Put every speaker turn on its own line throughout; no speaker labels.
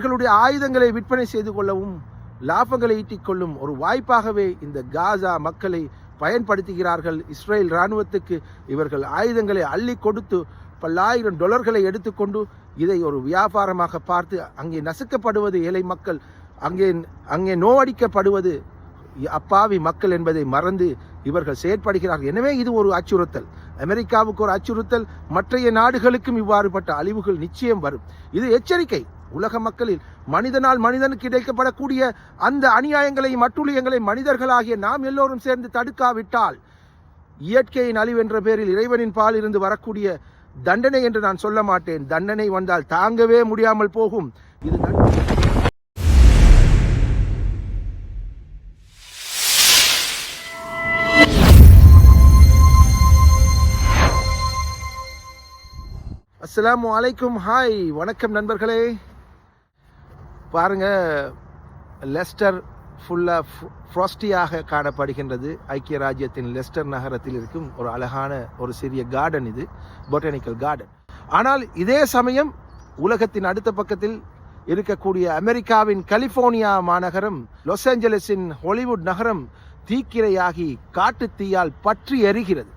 அவர்களுடைய ஆயுதங்களை விற்பனை செய்து கொள்ளவும் லாபங்களை ஈட்டிக் கொள்ளும் ஒரு வாய்ப்பாகவே இந்த காசா மக்களை பயன்படுத்துகிறார்கள். இஸ்ரேல் இராணுவத்துக்கு இவர்கள் ஆயுதங்களை அள்ளி கொடுத்து பல்லாயிரம் டொலர்களை எடுத்துக்கொண்டு இதை ஒரு வியாபாரமாக பார்த்து அங்கே நசுக்கப்படுவது ஏழை மக்கள் அங்கே அங்கே நோவடிக்கப்படுவது அப்பாவி மக்கள் என்பதை மறந்து இவர்கள் செயற்படுகிறார்கள். எனவே இது ஒரு அச்சுறுத்தல். அமெரிக்காவுக்கு ஒரு அச்சுறுத்தல். மற்றைய நாடுகளுக்கும் இவ்வாறுபட்ட அழிவுகள் நிச்சயம் வரும். இது எச்சரிக்கை. உலக மக்களில் மனிதனால் மனிதனுக்கு இடைக்கப்படக்கூடிய அந்த அநியாயங்களையும் அட்டுழியங்களையும் மனிதர்களாகிய நாம் எல்லோரும் சேர்ந்து தடுக்காவிட்டால் இயற்கையின் அழிவு என்ற பேரில் இறைவனின் பால் இருந்து வரக்கூடிய தண்டனை என்று நான் சொல்ல மாட்டேன். தண்டனை வந்தால் தாங்கவே முடியாமல் போகும். இது அஸ்லாம் வலைக்கும் அலைக்கும். ஹாய் வணக்கம் நண்பர்களே. பாருங்கள் லெஸ்டர் ஃபுல்லாக ஃப்ராஸ்டியாக காணப்படுகின்றது. ஐக்கிய ராஜ்யத்தின் லெஸ்டர் நகரத்தில் இருக்கும் ஒரு அழகான ஒரு சிறிய கார்டன் இது பொட்டானிக்கல் கார்டன் ஆனால் இதே சமயம் உலகத்தின் அடுத்த பக்கத்தில் இருக்கக்கூடிய அமெரிக்காவின் கலிபோர்னியா மாநகரம் லாஸ் ஏஞ்சலஸின் ஹாலிவுட் நகரம் தீக்கிரையாகி காட்டுத் தீயால் பற்றி எரிகிறது.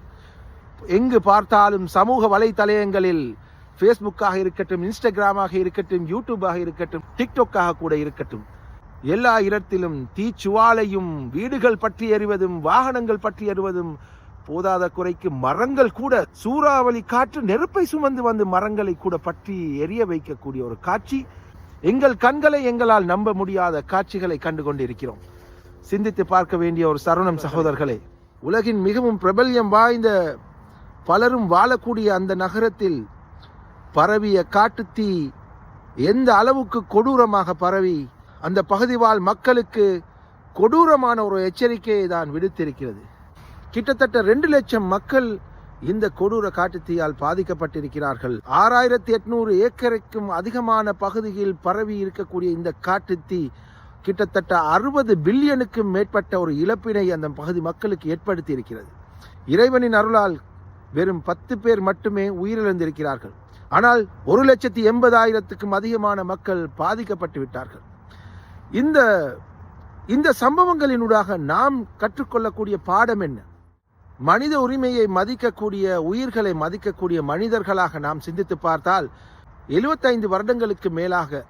எங்கு பார்த்தாலும் சமூக வலைத்தளங்களில் ஃபேஸ்புக்காக இருக்கட்டும் இன்ஸ்டாகிராமாக இருக்கட்டும் யூடியூபாக இருக்கட்டும் டிக்டாக்காக கூட இருக்கட்டும். எல்லா இடத்திலும் தீச்சுவாலையும் வீடுகள் பற்றி எறிவதும் வாகனங்கள் பற்றி எறிவதும் போதாத குறைக்கு மரங்கள் கூட சூறாவளி காற்று நெருப்பை சுமந்து வந்து மரங்களை கூட பற்றி எரிய வைக்கக்கூடிய ஒரு காட்சி. எங்கள் கண்களை எங்களால் நம்ப முடியாத காட்சிகளை கண்டு கொண்டிருக்கிறோம் சிந்தித்து பார்க்க வேண்டிய ஒரு சரவணம் சகோதரர்களே உலகின் மிகவும் பிரபல்யம் வாய்ந்த பலரும் வாழக்கூடிய அந்த நகரத்தில் பரவிய காட்டுத்தீ எந்த அளவுக்கு கொடூரமாக பரவி அந்த பகுதி வாழ் மக்களுக்கு கொடூரமான ஒரு எச்சரிக்கையை தான் விடுத்திருக்கிறது. கிட்டத்தட்ட ரெண்டு லட்சம் மக்கள் இந்த கொடூர காட்டுத்தீயால் பாதிக்கப்பட்டிருக்கிறார்கள். ஆறாயிரத்தி எட்நூறு ஏக்கருக்கும் அதிகமான பகுதியில் பரவி இருக்கக்கூடிய இந்த காட்டுத்தீ கிட்டத்தட்ட அறுபது பில்லியனுக்கும் மேற்பட்ட ஒரு இழப்பினை அந்த பகுதி மக்களுக்கு ஏற்படுத்தி இருக்கிறது இறைவனின் அருளால் வெறும் பத்து பேர் மட்டுமே உயிரிழந்திருக்கிறார்கள். ஆனால் ஒரு லட்சத்தி எண்பதாயிரத்துக்கும் அதிகமான மக்கள் பாதிக்கப்பட்டு விட்டார்கள். இந்த இந்த சம்பவங்களினூடாக நாம் கற்றுக்கொள்ளக்கூடிய பாடம் என்ன? மனித உரிமையை மதிக்கக்கூடிய உயிர்களை மதிக்கக்கூடிய மனிதர்களாக நாம் சிந்தித்து பார்த்தால் எழுபத்தைந்து வருடங்களுக்கு மேலாக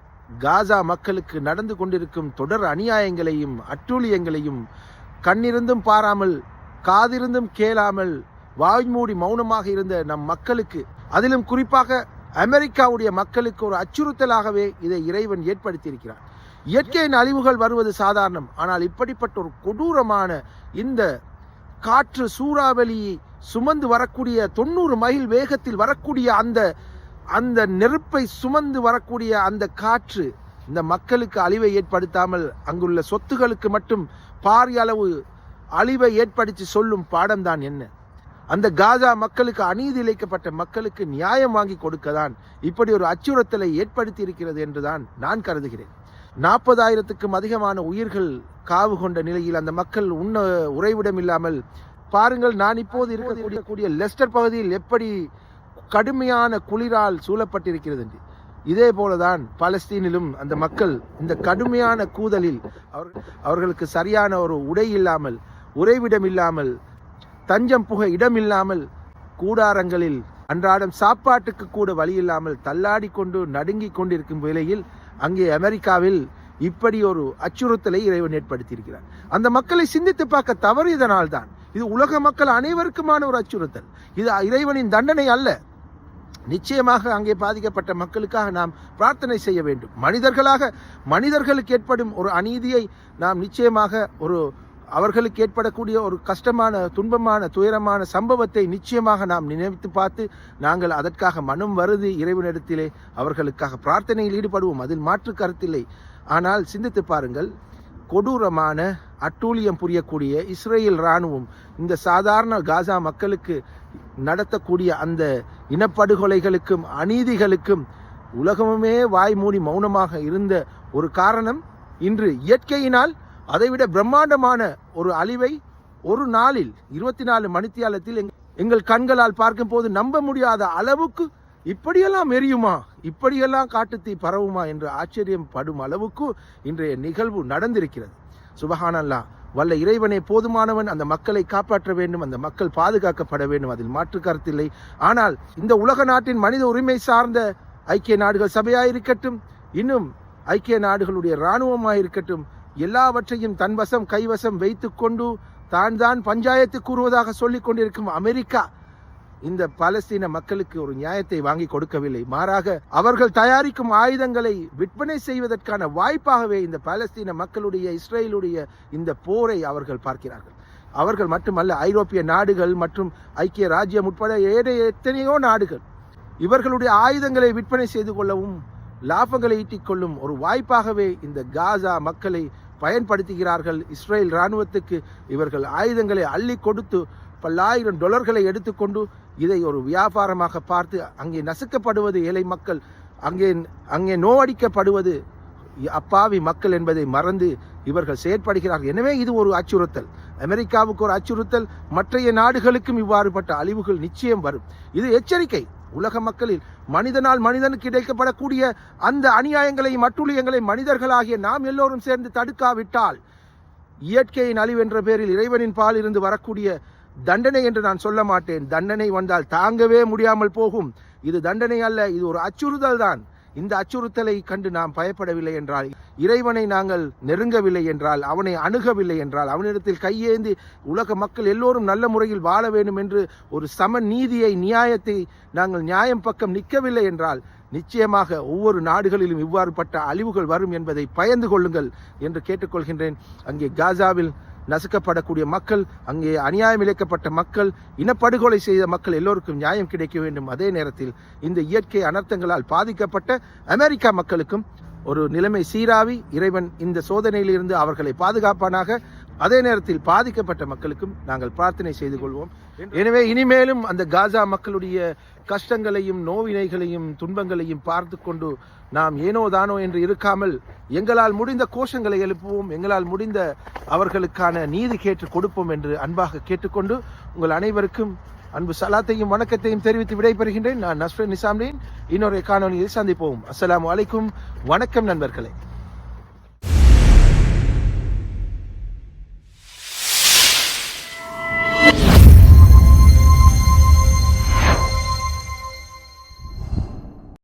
காசா மக்களுக்கு நடந்து கொண்டிருக்கும் தொடர் அநியாயங்களையும் அட்டூழியங்களையும் கண்ணிருந்தும் பாராமல் காதிருந்தும் கேளாமல் வாய்மூடி மௌனமாக இருந்த நம் மக்களுக்கு அதிலும் குறிப்பாக அமெரிக்காவுடைய மக்களுக்கு ஒரு அச்சுறுத்தலாகவே இதை இறைவன் ஏற்படுத்தியிருக்கிறார். இயற்கையின் அழிவுகள் வருவது சாதாரணம். ஆனால் இப்படிப்பட்ட ஒரு கொடூரமான இந்த காற்று சூறாவளி சுமந்து வரக்கூடிய தொண்ணூறு மைல் வேகத்தில் வரக்கூடிய அந்த அந்த நெருப்பை சுமந்து வரக்கூடிய அந்த காற்று இந்த மக்களுக்கு அழிவை ஏற்படுத்தாமல் அங்குள்ள சொத்துகளுக்கு மட்டும் பாரிய அளவு அழிவை ஏற்படுத்தி சொல்லும் பாடம்தான் என்ன? அந்த காசா மக்களுக்கு அநீதி இழைக்கப்பட்ட மக்களுக்கு நியாயம் வாங்கி கொடுக்கதான் இப்படி ஒரு அச்சுறுத்தலை ஏற்படுத்தி இருக்கிறது என்றுதான் நான் கருதுகிறேன். நாற்பதாயிரத்துக்கும் அதிகமான உயிர்கள் காவு கொண்ட நிலையில் அந்த மக்கள் உண்ண உறைவிடம் இல்லாமல் பாருங்கள் நான் இப்போது இருக்கக்கூடிய லெஸ்டர் பகுதியில் எப்படி கடுமையான குளிரால் சூழப்பட்டிருக்கிறது என்று. இதே போலதான் பலஸ்தீனிலும் அந்த மக்கள் இந்த கடுமையான கூதலில் அவர் அவர்களுக்கு சரியான ஒரு உடை இல்லாமல் உறைவிடம் இல்லாமல் தஞ்சம் புக இடமில்லாமல் கூடாரங்களில் அன்றாடம் சாப்பாட்டுக்கு கூட வழி இல்லாமல் தள்ளாடி கொண்டு நடுங்கிக் கொண்டிருக்கும் வேளையில் அங்கே அமெரிக்காவில் இப்படி ஒரு அச்சுறுத்தலை இறைவன் ஏற்படுத்தியிருக்கிறார். அந்த மக்களை சிந்தித்து பார்க்க தவறியதனால் தான் இது உலக மக்கள் அனைவருக்குமான ஒரு அச்சுறுத்தல். இது இறைவனின் தண்டனை அல்ல. நிச்சயமாக அங்கே பாதிக்கப்பட்ட மக்களுக்காக நாம் பிரார்த்தனை செய்ய வேண்டும். மனிதர்களாக மனிதர்களுக்கு ஏற்படும் ஒரு அநீதியை நாம் நிச்சயமாக ஒரு அவர்களுக்கு ஏற்படக்கூடிய ஒரு கஷ்டமான துன்பமான துயரமான சம்பவத்தை நிச்சயமாக நாம் நினைத்து பார்த்து நாங்கள் அதற்காக மனம் வருது இறைவனிடத்திலே அவர்களுக்காக பிரார்த்தனையில் ஈடுபடுவோம். அதில் மாற்று கருத்தில்லை. ஆனால் சிந்தித்து பாருங்கள் கொடூரமான அட்டூழியம் புரியக்கூடிய இஸ்ரேல் இராணுவம் இந்த சாதாரண காசா மக்களுக்கு நடத்தக்கூடிய அந்த இனப்படுகொலைகளுக்கும் அநீதிகளுக்கும் உலகமுமே வாய் மூடி மௌனமாக இருந்த ஒரு காரணம் இன்று இயற்கையினால் அதைவிட பிரம்மாண்டமான ஒரு அழிவை ஒரு நாளில் இருபத்தி நாலு மணித்தியாலத்தில் எங்கள் கண்களால் பார்க்கும் போது நம்ப முடியாத அளவுக்கு இப்படியெல்லாம் எரியுமா? இப்படியெல்லாம் காட்டுத்தீ பரவுமா என்று ஆச்சரியம் படும் அளவுக்கு இன்றைய நிகழ்வு நடந்திருக்கிறது. சுபஹானல்லா வல்ல இறைவனே போதுமானவன் அந்த மக்களை காப்பாற்ற வேண்டும் அந்த மக்கள் பாதுகாக்கப்பட வேண்டும் அதில் மாற்று கருத்தில்லை. ஆனால் இந்த உலக நாட்டின் மனித உரிமை சார்ந்த ஐக்கிய நாடுகள் சபையாயிருக்கட்டும் இன்னும் ஐக்கிய நாடுகளுடைய இராணுவமாக இருக்கட்டும் எல்லாவற்றையும் தன்வசம் கைவசம் வைத்துக்கொண்டு தான் தான் பஞ்சாயத்து கூறுவதாக சொல்லிக் கொண்டிருக்கும் அமெரிக்கா இந்த பாலஸ்தீன மக்களுக்கு ஒரு நியாயத்தை வாங்கி கொடுக்கவில்லை. மாறாக அவர்கள் தயாரிக்கும் ஆயுதங்களை விற்பனை செய்வதற்கான வாய்ப்பாகவே இந்த பாலஸ்தீன மக்களுடைய இஸ்ரேலுடைய இந்த போரை அவர்கள் பார்க்கிறார்கள். அவர்கள் மட்டுமல்ல ஐரோப்பிய நாடுகள் மற்றும் ஐக்கிய ராஜ்யம் உட்பட ஏனைய எத்தனையோ நாடுகள் இவர்களுடைய ஆயுதங்களை விற்பனை செய்து கொள்ளவும் லாபங்களை ஈட்டிக்கொள்ளும் ஒரு வாய்ப்பாகவே இந்த காசா மக்களை பயன்படுத்துகிறார்கள். இஸ்ரேல் இராணுவத்துக்கு இவர்கள் ஆயுதங்களை அள்ளி கொடுத்து பல்லாயிரம் டொலர்களை எடுத்துக்கொண்டு இதை ஒரு வியாபாரமாக பார்த்து அங்கே நசுக்கப்படுவது ஏழை மக்கள் அங்கே அங்கே நோவடிக்கப்படுவது அப்பாவி மக்கள் என்பதை மறந்து இவர்கள் செயற்படுகிறார்கள். எனவே இது ஒரு அச்சுறுத்தல். அமெரிக்காவுக்கு ஒரு அச்சுறுத்தல். மற்றைய நாடுகளுக்கும் இவ்வாறுபட்ட அழிவுகள் நிச்சயம் வரும். இது எச்சரிக்கை. உலக மக்களில் மனிதனால் மனிதனுக்கு இடைக்கப்படக்கூடிய அந்த அநியாயங்களையும் அட்டுழியங்களையும் மனிதர்களாகிய நாம் எல்லோரும் சேர்ந்து தடுக்காவிட்டால் இயற்கையின் அழிவென்ற பேரில் இறைவனின் பால் இருந்து வரக்கூடிய தண்டனை என்று நான் சொல்ல மாட்டேன். தண்டனை வந்தால் தாங்கவே முடியாமல் போகும். இது தண்டனை அல்ல இது ஒரு அச்சுறுதல் தான். இந்த அச்சுறுத்தலை கண்டு நாம் பயப்படவில்லை என்றால் இறைவனை நாங்கள் நெருங்கவில்லை என்றால் அவனை அணுகவில்லை என்றால் அவனிடத்தில் கையேந்தி உலக மக்கள் எல்லோரும் நல்ல முறையில் வாழ வேண்டும் என்று ஒரு சம நீதியை நியாயத்தை நாங்கள் நியாயம் பக்கம் நிற்கவில்லை என்றால் நிச்சயமாக ஒவ்வொரு நாடுகளிலும் இவ்வாறுபட்ட அழிவுகள் வரும் என்பதை பயந்து கொள்ளுங்கள் என்று கேட்டுக்கொள்கின்றேன். அங்கே காசாவில் நசுக்கப்படக்கூடிய மக்கள் அங்கே அநியாயம் இழைக்கப்பட்ட மக்கள் இனப்படுகொலை செய்த மக்கள் எல்லோருக்கும் நியாயம் கிடைக்க வேண்டும். அதே நேரத்தில் இந்த இயற்கை அனர்த்தங்களால் பாதிக்கப்பட்ட அமெரிக்கா மக்களுக்கும் ஒரு நிலைமை சீராவி இறைவன் இந்த சோதனையிலிருந்து அவர்களை பாதுகாப்பானாக அதே நேரத்தில் பாதிக்கப்பட்ட மக்களுக்கும் நாங்கள் பிரார்த்தனை செய்து கொள்வோம். எனவே இனிமேலும் அந்த காசா மக்களுடைய கஷ்டங்களையும் நோவினைகளையும் துன்பங்களையும் பார்த்து கொண்டு நாம் ஏனோ தானோ என்று இருக்காமல் எங்களால் முடிந்த கோஷங்களை எழுப்புவோம் எங்களால் முடிந்த அவர்களுக்கான நீதி கேட்டு கொடுப்போம் என்று அன்பாக கேட்டுக்கொண்டு உங்கள் அனைவருக்கும் அன்பு சலாத்தையும் வணக்கத்தையும் தெரிவித்து விடைபெறுகின்றேன். நான் நஸ்ரன் நிசாம்டீன் இன்னொரு காணொலியில் சந்திப்போம். அஸ்ஸலாமு அலைக்கும். வணக்கம் நண்பர்களே.